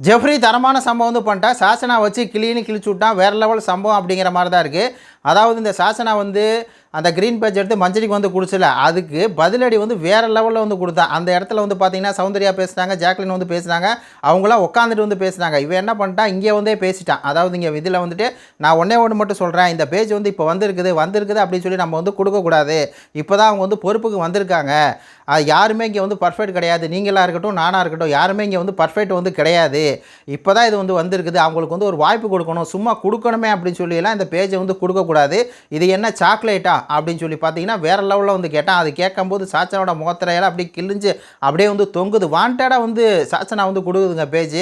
Jeffrey தரமான சம்பவம் வந்து பண்ணிட்டா சாசனா வச்சு கிளீனு கிழிச்சு விட்டான் வேறு லெவல் சம்பவம் அப்படிங்கிற மாதிரி தான் இருக்குது அதாவது இந்த சாசனா வந்து அந்த க்ரீன் பேஜ் எடுத்து மஞ்சரிக்கு வந்து குடிச்சல அதுக்கு பதிலடி வந்து வேறு லெவலில் வந்து கொடுத்தான் அந்த இடத்துல வந்து பார்த்தீங்கன்னா சௌந்தர்யா பேசுனாங்க ஜாக்லின் வந்து பேசுனாங்க அவங்களாம் உட்காந்துட்டு வந்து பேசுனாங்க. இவன் என்ன பண்ணிட்டான் இங்கே வந்தே பேசிட்டான். அதாவது இங்கே இதில் வந்துட்டு நான் ஒன்றே ஒன்று மட்டும் சொல்கிறேன் இந்த பேஜ் வந்து இப்போ வந்திருக்குது வந்திருக்குது அப்படின்னு சொல்லி நம்ம வந்து கொடுக்கக்கூடாது இப்போ தான் அவங்க வந்து பொறுப்புக்கு வந்திருக்காங்க. அது யாருமே இங்கே வந்து பர்ஃபெக்ட் கிடையாது. நீங்களாக இருக்கட்டும் நானாக இருக்கட்டும் யாருமே இங்கே வந்து பர்ஃபெக்ட் வந்து கிடையாது. இப்போ தான் இது வந்து வந்திருக்குது. அவங்களுக்கு வந்து ஒரு வாய்ப்பு கொடுக்கணும். சும்மா கொடுக்கணுமே அப்படின்னு சொல்லியெல்லாம் இந்த பேஜை வந்து கொடுக்கக்கூடாது இது என்ன சாக்லேட்டா? அப்படின்னு சொல்லி பார்த்தீங்கன்னா வேறு லெவலில் வந்து கேட்டான். அது கேட்கும்போது சாச்சனோட முகத்திரையெல்லாம் அப்படியே கிழிஞ்சு அப்படியே வந்து தொங்குது. வாண்டடாக வந்து சாச்சனா வந்து கொடுக்குதுங்க பேஜ்.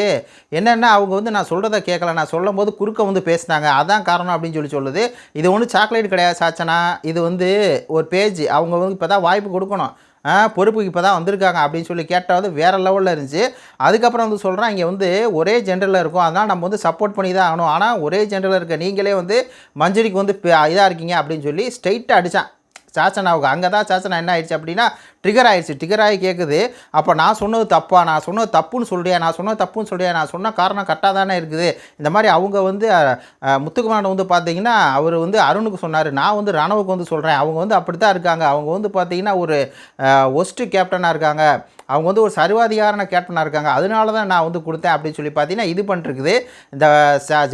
என்னென்னா அவங்க வந்து நான் சொல்கிறத கேட்கல. நான் சொல்லும் போது குறுக்க வந்து பேசினாங்க. அதான் காரணம் அப்படின்னு சொல்லி சொல்லுது. இது ஒன்றும் சாக்லேட் கிடையாது சாச்சனா. இது வந்து ஒரு பேஜ். அவங்க வந்து இப்போ தான் வாய்ப்பு கொடுக்கணும். பொறுப்புக்கு இப்போ தான் வந்திருக்காங்க அப்படின்னு சொல்லி கேட்டாவது வேறு லெவலில் இருந்துச்சு. அதுக்கப்புறம் வந்து சொல்கிறேன் இங்கே வந்து ஒரே ஜென்டரில் இருக்கும். அதனால் நம்ம வந்து சப்போர்ட் பண்ணி தான் ஆகணும். ஆனால் ஒரே ஜென்டரில் இருக்க நீங்களே வந்து மஞ்சரிக்கு வந்து இதாக இருக்கீங்க அப்படின்னு சொல்லி ஸ்ட்ரைட்டாக அடித்தான் சாச்சனாவுக்கு. அங்கே தான் சாச்சனா என்ன ஆயிடுச்சு அப்படின்னா ட்ரிகர் ஆயிடுச்சு ட்ரிகர் ஆகி கேட்குது அப்போ நான் சொன்னது தப்பா? நான் சொன்னது தப்புன்னு சொல்றியா? நான் சொன்னது தப்புன்னு சொல்லியா நான் சொன்ன காரணம் கரெக்டாக தானே இருக்குது. இந்த மாதிரி அவங்க வந்து முத்துக்குமாரன் வந்து பார்த்தீங்கன்னா அவர் வந்து அருணுக்கு சொன்னார். நான் வந்து ரணவுக்கு வந்து சொல்கிறேன் அவங்க வந்து அப்படி தான் இருக்காங்க. அவங்க வந்து பார்த்தீங்கன்னா ஒரு ஒஸ்ட்டு கேப்டனாக இருக்காங்க. அவங்க வந்து ஒரு சர்வாதிகாரன கேப்டனாக இருக்காங்க. அதனால தான் நான் வந்து கொடுத்தேன் அப்படின்னு சொல்லி பார்த்தீங்கன்னா இது பண்ணிருக்குது இந்த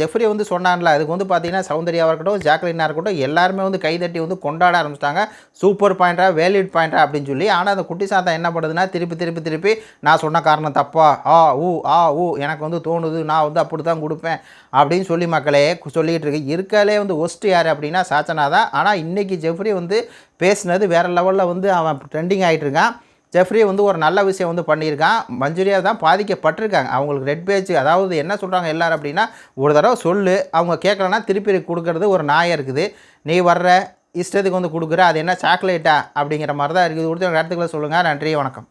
ஜெஃப்ரி வந்து சொன்னான்ல அதுக்கு வந்து பார்த்தீங்கன்னா சௌந்தர்யாவாக இருக்கட்டும் ஜாக்லினாக இருக்கட்டும் எல்லாருமே வந்து கைதட்டி வந்து கொண்டாட ஆரம்பிச்சிட்டாங்க. சூப்பர் பாயிண்டாக வேலிட் பாயிண்டாக அப்படின்னு சொல்லி ஆனால் அந்த குட்டி சாத்தா என்ன பண்ணுதுன்னா திருப்பி திருப்பி திருப்பி நான் சொன்ன காரணம் தப்பா. ஆ ஊ ஆ ஊ எனக்கு வந்து தோணுது. நான் வந்து அப்படி தான் கொடுப்பேன். அப்படின்னு சொல்லி மக்களே சொல்லிக்கிட்டு இருக்கு. இருக்காலே வந்து ஒஸ்ட் யார் அப்படின்னா சாச்சனா தான். ஆனால் இன்றைக்கி ஜெஃப்ரி வந்து பேசினது வேறு லெவலில் வந்து அவன் ட்ரெண்டிங் ஆகிட்டு இருக்கான். ஜெஃப்ரி வந்து ஒரு நல்ல விஷயம் வந்து பண்ணியிருக்கான். மஞ்சுரியா தான் பாதிக்கப்பட்டிருக்காங்க. அவங்களுக்கு ரெட் பேஜ் அதாவது என்ன சொல்கிறாங்க எல்லோரும் அப்படின்னா ஒரு தடவை சொல்லு. அவங்க கேட்கலன்னா திருப்பி கொடுக்கறது ஒரு நாயம் இருக்குது. நீ வர்ற இஷ்டத்துக்கு வந்து கொடுக்குற அது என்ன சாக்லேட்டா அப்படிங்கிற மாதிரி தான் இருக்குது. கொடுத்து கருத்துக்களை சொல்லுங்கள் நன்றி வணக்கம்.